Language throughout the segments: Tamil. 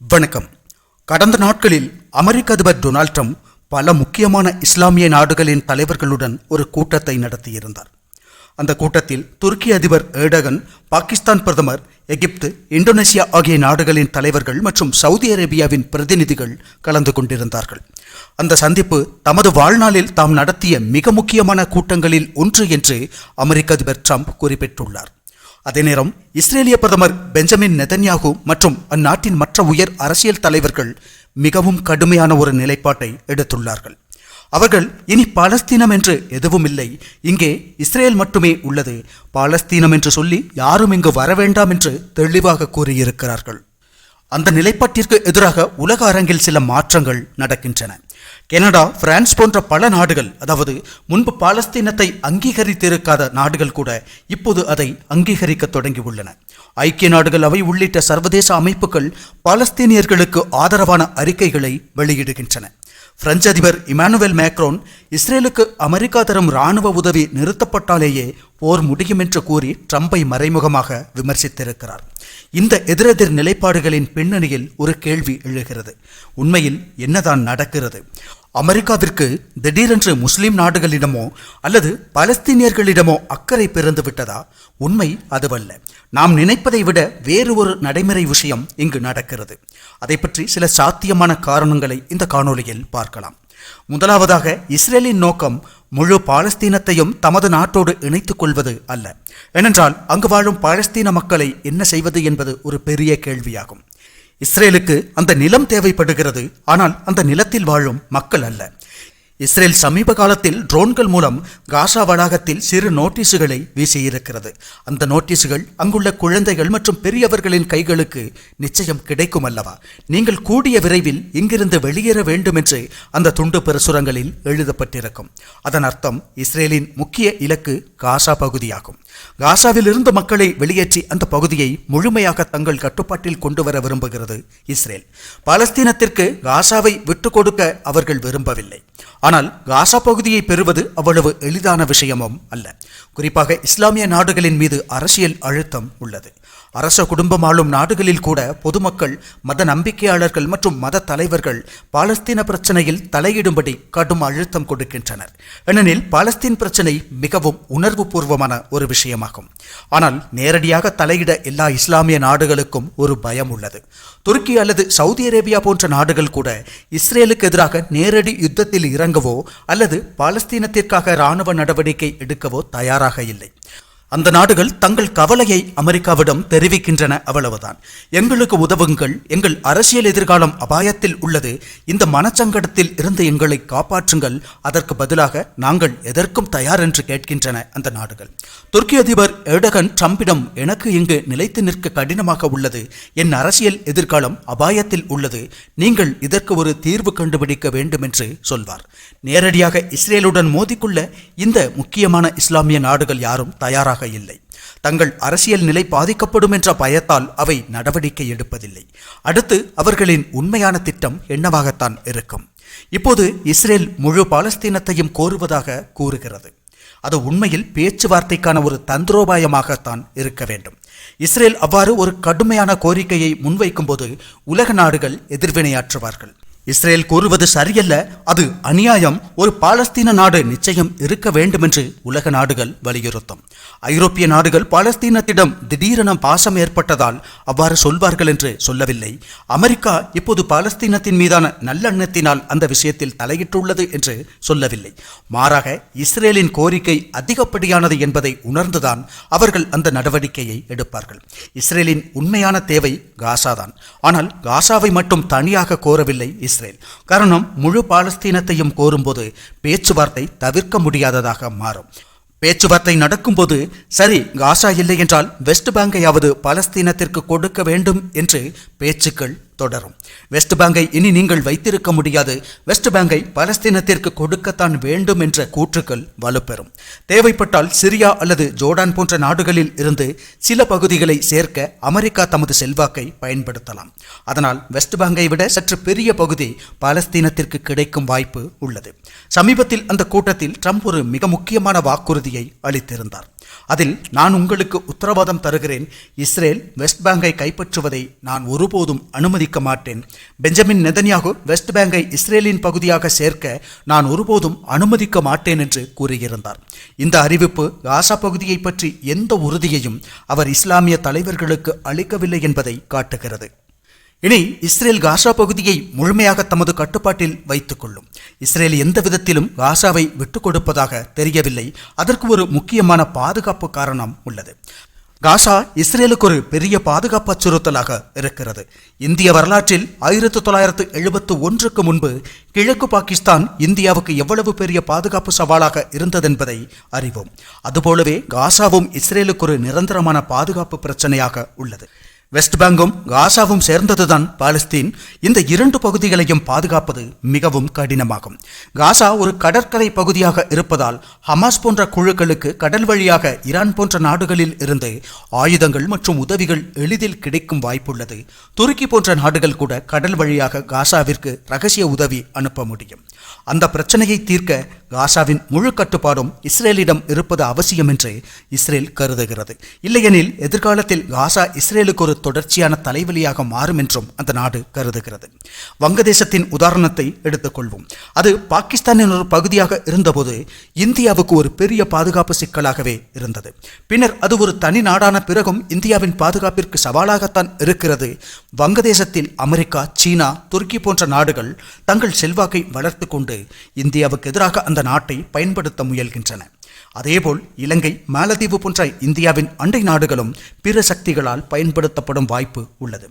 வணக்கம். கடந்த நாட்களில் அமெரிக்க அதிபர் டொனால்ட் ட்ரம்ப் பல முக்கியமான இஸ்லாமிய நாடுகளின் தலைவர்களுடன் ஒரு கூட்டத்தை நடத்தியிருந்தார். அந்த கூட்டத்தில் துருக்கி அதிபர் ஏடகன் பாகிஸ்தான் பிரதமர் எகிப்து இந்தோனேசியா ஆகிய நாடுகளின் தலைவர்கள் மற்றும் சவுதி அரேபியாவின் பிரதிநிதிகள் கலந்து கொண்டிருந்தார்கள். அந்த சந்திப்பு தமது வாழ்நாளில் தாம் நடத்திய மிக முக்கியமான கூட்டங்களில் ஒன்று என்று அமெரிக்க அதிபர் ட்ரம்ப் குறிப்பிட்டுள்ளார். அதே நேரம் இஸ்ரேலிய பிரதமர் பெஞ்சமின் நெதன்யாகு மற்றும் அந்நாட்டின் மற்ற உயர் அரசியல் தலைவர்கள் மிகவும் கடுமையான ஒரு நிலைப்பாட்டை எடுத்துள்ளார்கள். அவர்கள் இனி பாலஸ்தீனம் என்று எதுவும் இல்லை. இங்கே இஸ்ரேல் மட்டுமே உள்ளது. பாலஸ்தீனம் என்று சொல்லி யாரும் இங்கு வர வேண்டாம் என்று தெளிவாக கூறியிருக்கிறார்கள். அந்த நிலைப்பாட்டிற்கு எதிராக உலக அரங்கில் சில மாற்றங்கள் நடக்கின்றன. கனடா பிரான்ஸ் போன்ற பல நாடுகள் அதாவது முன்பு பாலஸ்தீனத்தை அங்கீகரித்திருக்காத நாடுகள் கூட இப்போது அதை அங்கீகரிக்க தொடங்கியுள்ளன. ஐக்கிய நாடுகள் அவை உள்ளிட்ட சர்வதேச அமைப்புகள் பாலஸ்தீனியர்களுக்கு ஆதரவான அறிக்கைகளை வெளியிடுகின்றன. பிரெஞ்சு அதிபர் இமானுவேல் மேக்ரோன் இஸ்ரேலுக்கு அமெரிக்கா தரும் ராணுவ உதவி நிறுத்தப்பட்டாலேயே போர் முடியும் என்று கூறி ட்ரம்பை மறைமுகமாக விமர்சித்திருக்கிறார். இந்த எதிரெதிர் நிலைப்பாடுகளின் பின்னணியில் ஒரு கேள்வி எழுகிறது. உண்மையில் என்னதான் நடக்கிறது? அமெரிக்காவிற்கு திடீரென்று முஸ்லிம் நாடுகளிடமோ அல்லது பலஸ்தீனியர்களிடமோ அக்கறை பிறந்து விட்டதா? உண்மை அதுவல்ல. நாம் நினைப்பதை விட வேறு ஒரு நடைமுறை விஷயம் இங்கு நடக்கிறது. அதை பற்றி சில சாத்தியமான காரணங்களை இந்த காணொளியில் பார்க்கலாம். முதலாவதாக இஸ்ரேலின் நோக்கம் முழு பாலஸ்தீனத்தையும் தமது நாட்டோடு இணைத்துக் கொள்வது அல்ல. ஏனென்றால் அங்கு வாழும் பாலஸ்தீன மக்களை என்ன செய்வது என்பது ஒரு பெரிய கேள்வியாகும். இஸ்ரேலுக்கு அந்த நிலம் தேவைப்படுகிறது. ஆனால் அந்த நிலத்தில் வாழும் மக்கள் அல்ல. இஸ்ரேல் சமீப காலத்தில் ட்ரோன்கள் மூலம் காசா வளாகத்தில் சிறு நோட்டீஸுகளை வீசியிருக்கிறது. அந்த நோட்டீஸுகள் அங்குள்ள குழந்தைகள் மற்றும் பெரியவர்களின் கைகளுக்கு நிச்சயம் கிடைக்கும் அல்லவா நீங்கள் கூடிய விரைவில் இங்கிருந்து வெளியேற வேண்டும் என்று அந்த துண்டு பிரசுரங்களில் எழுதப்பட்டிருக்கும். அதன் அர்த்தம் இஸ்ரேலின் முக்கிய இலக்கு காசா பகுதியாகும். காசாவில் இருந்து மக்களை வெளியேற்றி அந்த பகுதியை முழுமையாக தங்கள் கட்டுப்பாட்டில் கொண்டு வர விரும்புகிறது இஸ்ரேல். பாலஸ்தீனத்திற்கு காசாவை விட்டுக் கொடுக்க அவர்கள் விரும்பவில்லை. ஆனால் காசா பகுதியை பெறுவது அவ்வளவு எளிதான விஷயமும் அல்ல. குறிப்பாக இஸ்லாமிய நாடுகளின் மீது அரசியல் அழுத்தம் உள்ளது. அரச குடும்பம் ஆளும் நாடுகளில் கூட பொதுமக்கள் மத நம்பிக்கையாளர்கள் மற்றும் மத தலைவர்கள் பாலஸ்தீன பிரச்சனையில் தலையிடும்படி கடும் அழுத்தம் கொடுக்கின்றனர். ஏனெனில் பாலஸ்தீன் பிரச்சனை மிகவும் உணர்வு பூர்வமான ஒரு விஷயமாகும். ஆனால் நேரடியாக தலையிட எல்லா இஸ்லாமிய நாடுகளுக்கும் ஒரு பயம் உள்ளது. துருக்கி அல்லது சவுதி அரேபியா போன்ற நாடுகள் கூட இஸ்ரேலுக்கு எதிராக நேரடி யுத்தத்தில் இறங்கவோ அல்லது பாலஸ்தீனத்திற்காக இராணுவ நடவடிக்கை எடுக்கவோ தயாராக இல்லை. அந்த நாடுகள் தங்கள் கவலையை அமெரிக்காவிடம் தெரிவிக்கின்றன அவ்வளவுதான். எங்களுக்கு உதவுங்கள். எங்கள் அரசியல் எதிர்காலம் அபாயத்தில் உள்ளது. இந்த மனச்சங்கடத்தில் இருந்து எங்களை காப்பாற்றுங்கள். அதற்கு பதிலாக நாங்கள் எதற்கும் தயார் என்று கேட்கின்றன அந்த நாடுகள். துருக்கி அதிபர் எடகன் ட்ரம்பிடம் எனக்கு இங்கு நிலைத்து நிற்க கடினமாக உள்ளது. என் அரசியல் எதிர்காலம் அபாயத்தில் உள்ளது. நீங்கள் இதற்கு ஒரு தீர்வு கண்டுபிடிக்க வேண்டும் என்று சொல்வார். நேரடியாக இஸ்ரேலுடன் மோதிக்கொள்ள இந்த முக்கியமான இஸ்லாமிய நாடுகள் யாரும் தயாராக தயாராக இல்லை. தங்கள் அரசியல் நிலை பாதிக்கப்படும் என்ற பயத்தால் அவை நடவடிக்கை எடுப்பதில்லை. அடுத்து அவர்களின் உண்மையான திட்டம் என்னவாகத்தான் இருக்கும். இப்போது இஸ்ரேல் முழு பாலஸ்தீனத்தையும் கோருவதாக கூறுகிறது. அது உண்மையில் பேச்சுவார்த்தைக்கான ஒரு தந்திரோபாயமாகத்தான் இருக்க வேண்டும். இஸ்ரேல் அவ்வாறு ஒரு கடுமையான கோரிக்கையை முன்வைக்கும் போது உலக நாடுகள் எதிர்வினையாற்றுவார்கள். இஸ்ரேல் கூறுவது சரியல்ல. அது அநியாயம். ஒரு பாலஸ்தீன நாடு நிச்சயம் இருக்க வேண்டும் என்று உலக நாடுகள் வலியுறுத்தும். ஐரோப்பிய நாடுகள் பாலஸ்தீனத்திடம் திடீரென பாசம் ஏற்பட்டதால் அவ்வாறு சொல்வார்கள் என்று சொல்லவில்லை. அமெரிக்கா இப்போது பாலஸ்தீனத்தின் மீதான நல்லெண்ணத்தினால் அந்த விஷயத்தில் தலையிட்டுள்ளது என்று சொல்லவில்லை. மாறாக இஸ்ரேலின் கோரிக்கை அதிகப்படியானது என்பதை உணர்ந்துதான் அவர்கள் அந்த நடவடிக்கையை எடுப்பார்கள். இஸ்ரேலின் உண்மையான தேவை காசாதான். ஆனால் காசாவை மட்டும் தனியாக கோரவில்லை இஸ்ரேல். காரணம் முழு பாலஸ்தீனத்தையும் கோரும்போது பேச்சுவார்த்தை தவிர்க்க முடியாததாக மாறும். பேச்சுவார்த்தை நடக்கும்போது சரி காசா இல்லை என்றால் வெஸ்ட் பேங்கையாவது பாலஸ்தீனத்திற்கு கொடுக்க வேண்டும் என்று பேச்சுக்கள் தொடரும். வெஸ்ட் பேங்கை இனி நீங்கள் வைத்திருக்க முடியாது. வெஸ்ட் பேங்கை பலஸ்தீனத்திற்கு கொடுக்கத்தான் வேண்டும் என்ற கூற்றுக்கள் வலுப்பெறும். தேவைப்பட்டால் சிரியா அல்லது ஜோர்டான் போன்ற நாடுகளில் இருந்து சில பகுதிகளை சேர்க்க அமெரிக்கா தமது செல்வாக்கை பயன்படுத்தலாம். அதனால் வெஸ்ட் பேங்கை விட சற்று பெரிய பகுதி பாலஸ்தீனத்திற்கு கிடைக்கும் வாய்ப்பு உள்ளது. சமீபத்தில் அந்த கூட்டத்தில் ட்ரம்ப் ஒரு மிக முக்கியமான வாக்குறுதியை அளித்திருந்தார். அதில் நான் உங்களுக்கு உத்தரவாதம் தருகிறேன். இஸ்ரேல் வெஸ்ட் பேங்கை கைப்பற்றுவதை நான் ஒருபோதும் அனுமதிக்க மாட்டேன். பெஞ்சமின் நெதன்யாகு வெஸ்ட் பேங்கை இஸ்ரேலின் பகுதியாக சேர்க்க நான் ஒருபோதும் அனுமதிக்க மாட்டேன் என்று கூறியிருந்தார். இந்த அறிவிப்பு காசா பகுதியை பற்றி எந்த உறுதியையும் அவர் இஸ்லாமிய தலைவர்களுக்கு அளிக்கவில்லை என்பதை காட்டுகிறது. இனி இஸ்ரேல் காசா பகுதியை முழுமையாக தமது கட்டுப்பாட்டில் வைத்துக் கொள்ளும் இஸ்ரேல் எந்த விதத்திலும் காசாவை விட்டுக் கொடுப்பதாக தெரியவில்லை. அதற்கு ஒரு முக்கியமான பாதுகாப்பு காரணம் உள்ளது. காசா இஸ்ரேலுக்கு ஒரு பெரிய பாதுகாப்பு அச்சுறுத்தலாக இருக்கிறது. இந்திய வரலாற்றில் ஆயிரத்தி தொள்ளாயிரத்து எழுபத்து ஒன்றுக்கு முன்பு கிழக்கு பாகிஸ்தான் இந்தியாவுக்கு எவ்வளவு பெரிய பாதுகாப்பு சவாலாக இருந்ததென்பதை அறிவோம். அதுபோலவே காசாவும் இஸ்ரேலுக்கு ஒரு நிரந்தரமான பாதுகாப்பு பிரச்சனையாக உள்ளது. வெஸ்ட் பெங்கும் காசாவும் சேர்ந்ததுதான் பாலஸ்தீன். இந்த இரண்டு பகுதிகளையும் பாதுகாப்பது மிகவும் கடினமாகும். காசா ஒரு கடற்கரை பகுதியாக இருப்பதால் ஹமாஸ் போன்ற குழுக்களுக்கு கடல் வழியாக ஈரான் போன்ற நாடுகளில் இருந்து ஆயுதங்கள் மற்றும் உதவிகள் எளிதில் கிடைக்கும் வாய்ப்புள்ளது. துருக்கி போன்ற நாடுகள் கூட கடல் வழியாக காசாவிற்கு ரகசிய உதவி அனுப்ப முடியும். அந்த பிரச்சனையை தீர்க்க காசாவின் முழு கட்டுப்பாடும் இஸ்ரேலிடம் இருப்பது அவசியம் என்று இஸ்ரேல் கருதுகிறது. இல்லையெனில் எதிர்காலத்தில் காசா இஸ்ரேலுக்கு ஒரு தொடர்ச்சியான தலைவலியாக மாறும் என்றும் அந்த நாடு கருதுகிறது. வங்கதேசத்தின் உதாரணத்தை எடுத்துக்கொள்வோம். அது பாகிஸ்தானின் ஒரு பகுதியாக இருந்தபோது இந்தியாவுக்கு ஒரு பெரிய பாதுகாப்பு சிக்கலாகவே இருந்தது. பின்னர் அது ஒரு தனி நாடான பிறகும் இந்தியாவின் பாதுகாப்பிற்கு சவாலாகத்தான் இருக்கிறது. வங்கதேசத்தில் அமெரிக்கா சீனா துருக்கி போன்ற நாடுகள் தங்கள் செல்வாக்கை வளர்த்து கொண்டு இந்தியாவுக்கு எதிராக அந்த அந்த நாட்டை பயன்படுத்த முயல்கின்றன. அதேபோல் இலங்கை மாலத்தீவு போன்ற இந்தியாவின் அண்டை நாடுகளும் பிற சக்திகளால் பயன்படுத்தப்படும் வாய்ப்பு உள்ளது.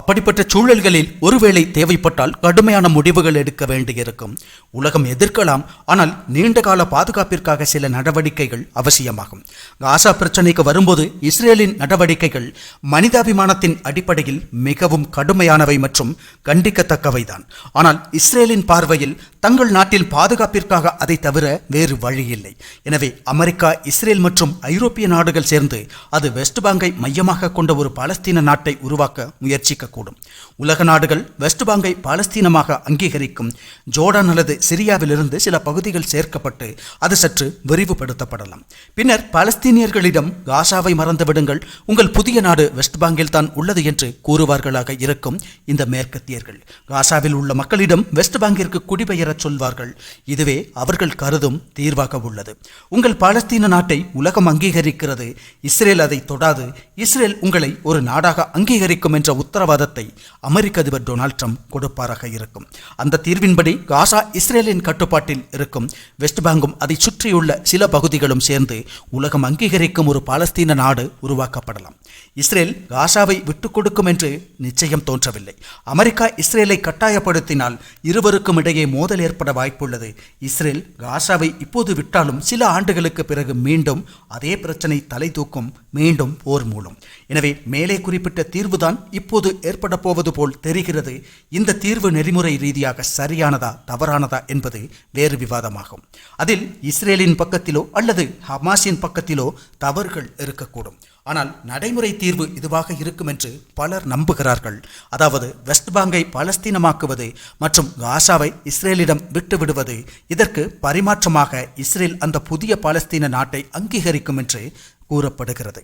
அப்படிப்பட்ட சூழல்களில் ஒருவேளை தேவைப்பட்டால் கடுமையான முடிவுகள் எடுக்க வேண்டியிருக்கும். உலகம் எதிர்க்கலாம் ஆனால் நீண்டகால பாதுகாப்பிற்காக சில நடவடிக்கைகள் அவசியமாகும். காசா பிரச்சனைக்கு வரும்போது இஸ்ரேலின் நடவடிக்கைகள் மனிதாபிமானத்தின் அடிப்படையில் மிகவும் கடுமையானவை மற்றும் கண்டிக்கத்தக்கவைதான். ஆனால் இஸ்ரேலின் பார்வையில் தங்கள் நாட்டில் பாதுகாப்பிற்காக அதை தவிர வேறு வழி இல்லை. எனவே அமெரிக்கா இஸ்ரேல் மற்றும் ஐரோப்பிய நாடுகள் சேர்ந்து அது வெஸ்ட் பாங்கை மையமாக கொண்ட ஒரு பாலஸ்தீன நாட்டை உருவாக்க முயற்சிக்கக்கூடும். உலக நாடுகள் வெஸ்ட் பாங்கை பாலஸ்தீனமாக அங்கீகரிக்கும். ஜோர்டான் அல்லது சிரியாவிலிருந்து சில பகுதிகள் சேர்க்கப்பட்டு அது சற்று விரிவுபடுத்தப்படலாம். பின்னர் பாலஸ்தீனியர்களிடம் காசாவை மறந்துவிடுங்கள். உங்கள் புதிய நாடு வெஸ்ட் பாங்கில் தான் உள்ளது என்று கூறுவார்களாக இருக்கும் இந்த மேற்கத்தியர்கள். காசாவில் உள்ள மக்களிடம் வெஸ்ட் பாங்கிற்கு குடிபெயர சொல்வார்கள். இதுவே அவர்கள் கருதும் தீர்வாக உள்ளது. உங்கள் பாலஸ்தீன நாட்டை உலகம் அங்கீகரிக்கிறது. இஸ்ரேல் அதை தொடாது. இஸ்ரேல் உங்களை ஒரு நாடாக அங்கீகரிக்கும் என்ற உத்தரவாதத்தை அமெரிக்க அதிபர் டொனால்ட் ட்ரம்ப் கொடுப்பாராக இருக்கும். அந்த தீர்வின்படி காசா இஸ்ரேலின் கட்டுப்பாட்டில் இருக்கும். வெஸ்ட் பேங்கும் அதை சுற்றியுள்ள சில பகுதிகளும் சேர்ந்து உலகம் அங்கீகரிக்கும் ஒரு பாலஸ்தீன நாடு உருவாக்கப்படலாம். இஸ்ரேல் காசாவை விட்டுக் கொடுக்கும் என்று நிச்சயம் தோன்றவில்லை. அமெரிக்கா இஸ்ரேலை கட்டாயப்படுத்தினால் இருவருக்கும் இடையே மோதல் ஏற்பட வாய்ப்புள்ளது. இஸ்ரேல் காசாவை இப்போது விட்டாலும் சில ஆண்டுகளுக்கு பிறகு மீண்டும் அதே பிரச்சனை தலை தூக்கும் மீண்டும் போர் மூலம். எனவே மேலே குறிப்பிட்ட தீர்வுதான் இப்போது ஏற்பட போவது போல் தெரிகிறது. இந்த தீர்வு நெறிமுறை ரீதியாக சரியானதா தவறானதா என்பது வேறு விவாதமாகும். அதில் இஸ்ரேலின் பக்கத்திலோ அல்லது ஹமாஸின் பக்கத்திலோ தவறுகள் இருக்கக்கூடும். ஆனால் நடைமுறை தீர்வு இதுவாக இருக்கும் என்று பலர் நம்புகிறார்கள். அதாவது வெஸ்ட் பாங்கை பலஸ்தீனமாக்குவது மற்றும் காசாவை இஸ்ரேலிடம் விட்டுவிடுவது இதற்கு பரிமாற்றமாக இஸ்ரேல் அந்த புதிய பாலஸ்தீன நாட்டை அங்கீகரிக்கும் என்று கூறப்படுகிறது.